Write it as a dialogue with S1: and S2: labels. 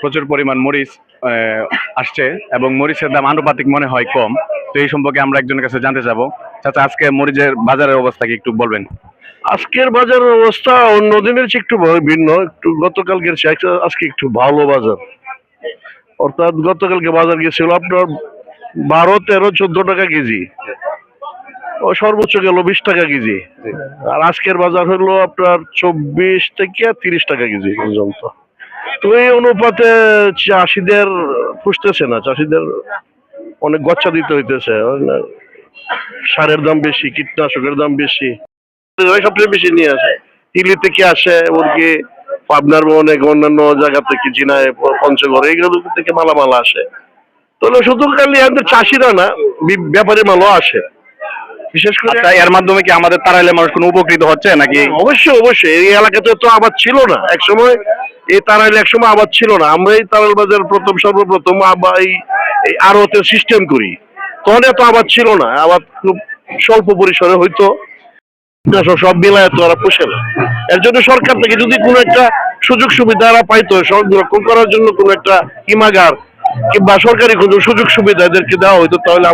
S1: প্রচুর পরিমাণ মরিচ আসছে এবং মরিচের দাম আনুপাতিক মনে হয় কম। তো এই সম্পর্কে আমরা একজনের কাছে জানতে চাবো চাচা, আজকে মরিচের বাজারের অবস্থা কি একটু বলবেন?
S2: আজকের বাজারের অবস্থা অন্য দিনের চেয়ে একটু ভিন্ন। একটু চেয়ে আজকে- আজকে একটু ভালো বাজার। অর্থাৎ গতকালকে বাজার গেছিল আপনার বারো, তেরো, চোদ্দ টাকা কেজি। ও সর্বোচ্চ গেল বিশ টাকা কেজি। আর আজকের বাজার হলো আপনার চব্বিশ থেকে তিরিশ টাকা কেজি পর্যন্ত। তো এই অনুপাতে চাষিদের পুষতেছে না, চাষিদের অনেক গচ্চা দিতে হইতেছে। সারের দাম বেশি, কীটনাশকের দাম বেশি। সবচেয়ে বেশি নিয়ে আসে। হিলি থেকে আসে এমনকি পাবনার অনেক অন্যান্য জায়গা থেকে জিনায় পঞ্চগড়, এইগুলো থেকে মালামাল আসে। তাহলে শুধু খালি চাষিরা না ব্যাপারী মালও আসে। বিশেষ করে
S1: আচ্ছা এর মাধ্যমে কি আমাদের তারাইলে মানুষ কোনো উপকৃত হচ্ছে নাকি?
S2: অবশ্যই অবশ্যই। এই এলাকাতে তো আবাদ ছিল না। এক সময় এই তারাইল এক সময় আবাদ ছিল না। আমরা এই তারাইল বাজার প্রথম সর্বপ্রথম আবা এই আড়তের সিস্টেম করি। তখন এত আবাদ ছিল না। আবাদ খুব স্বল্প পরিসরে হইতো। সব- সব মিলায় তো ওরা পোষে না। এর জন্য সরকার থেকে যদি কোনো একটা সুযোগ সুবিধা এরা পাইতো সংরক্ষণ করার জন্য কোনো একটা হিমাগার কিংবা সরকারি কোনো সুযোগ সুবিধা এদেরকে দেওয়া হইতো তাহলে